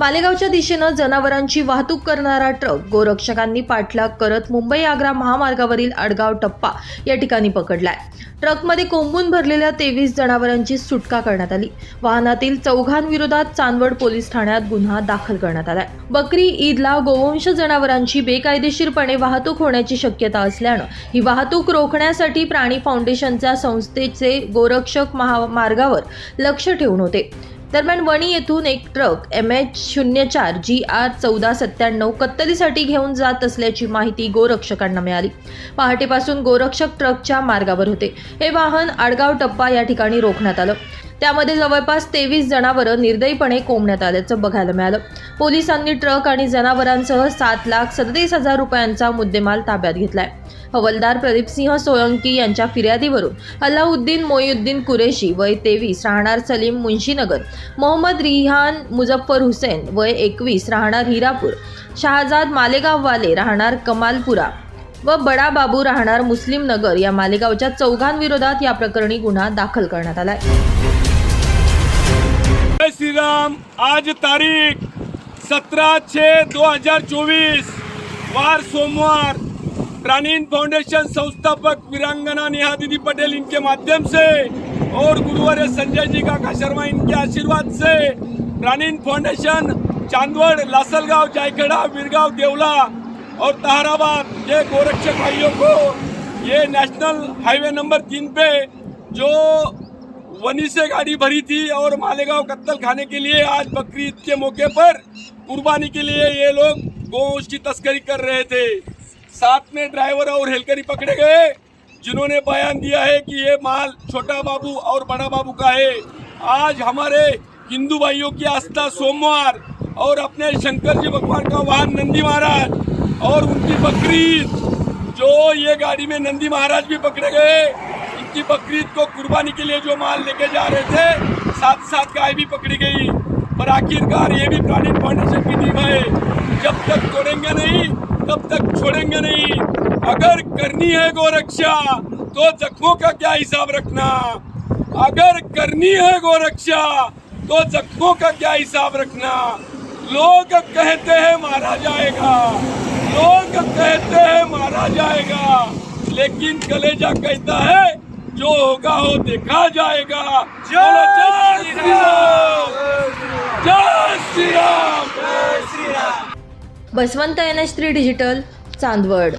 मालेगावच्या दिशेनं जनावरांची वाहतूक करणारा ट्रक गोरक्षकांनी पाठलाग करत मुंबई आग्रा महामार्गावरील आडगाव टप्पा या ठिकाणी पकडलाय. ट्रकमध्ये कोंबून भरलेल्या तेवीस जनावरांची सुटका करण्यात आली. वाहनातील चौघांविरोधात चांदवड पोलीस ठाण्यात गुन्हा दाखल करण्यात आलाय. बकरी ईदला गोवंश जनावरांची बेकायदेशीरपणे वाहतूक होण्याची शक्यता असल्यानं ही वाहतूक रोखण्यासाठी प्राणी फाउंडेशनच्या संस्थेचे गोरक्षक महामार्गावर लक्ष ठेवून होते. दरम्यान वणी येथून एक ट्रक एम एच शून्य चार जी आर चौदा सत्त्याण्णव कत्तलीसाठी घेऊन जात असल्याची माहिती गोरक्षकांना मिळाली. पहाटेपासून गोरक्षक ट्रकच्या मार्गावर होते. हे वाहन आडगाव टप्पा या ठिकाणी रोखण्यात आलं. त्यामध्ये जवळपास तेवीस जनावरं निर्दयीपणे कोंबण्यात आल्याचं बघायला मिळालं. पोलिसांनी ट्रक आणि जनावरांसह सात लाख सदतीस हजार रुपयांचा मुद्देमाल ताब्यात घेतलाय. हवलदार प्रदीपसिंह सोळंकी यांच्या फिर्यादीवरून अल्लाउद्दीन मोईउद्दीन कुरेशी वय तेवीस राहणार सलीम मुंशीनगर मोहम्मद रिहान मुजफ्फर हुसेन वय एकवीस राहणार हिरापूर शहाजाद मालेगाववाले राहणार कमालपुरा व बडा बाबू राहणार मुस्लिम नगर या मालेगावच्या चौघांविरोधात या प्रकरणी गुन्हा दाखल करण्यात आलाय. श्रीराम आज तारीख सतरा छः दो हजार चौबीस वार सोमवार प्राणीन फाउंडेशन संस्थापक वीरांगना नेहा दीदी पटेल इनके माध्यम से और गुरुवार संजय जी काका शर्मा इनके आशीर्वाद से प्राणीन फाउंडेशन चांदवड़ लासलगांव जायखेड़ा वीरगांव देवला और तहाराबाद ये गोरक्षक भाइयों को ये नेशनल हाईवे नंबर तीन पे जो वनी से गाड़ी भरी थी और मालेगांव कत्तल खाने के लिए आज बकरीद के मौके पर कुर्बानी के लिए ये लोग गोश की तस्करी कर रहे थे। साथ में ड्राइवर और हेलकरी पकड़े गए, जिन्होंने बयान दिया है कि ये माल छोटा बाबू और बड़ा बाबू का है। आज हमारे हिंदू भाइयों की आस्था सोमवार और अपने शंकर जी भगवान का वाहन नंदी महाराज और उनकी बकरीद जो ये गाड़ी में नंदी महाराज भी पकड़े गए। इनकी बकरीद को कुर्बानी के लिए जो माल लेके जा रहे थे साथ साथ गाय भी पकड़ी गई। पर आखिरकार ये भी प्राणी फाउंडेशन की टीम है जब तक छोड़ेंगे नहीं, तब तक छोड़ेंगे नहीं। अगर करनी है गोरक्षा तो जख्मों का क्या हिसाब रखना? अगर करनी है गोरक्षा तो जख्मों का क्या हिसाब रखना? लोग कहते हैं मारा जाएगा। लोग कहते हैं मारा जाएगा। लेकिन कलेजा कहता है जो होगा वो देखा जाएगा। बोलो जय श्री राम। जय Shri Ram. Baswant N H three digital Chandwad.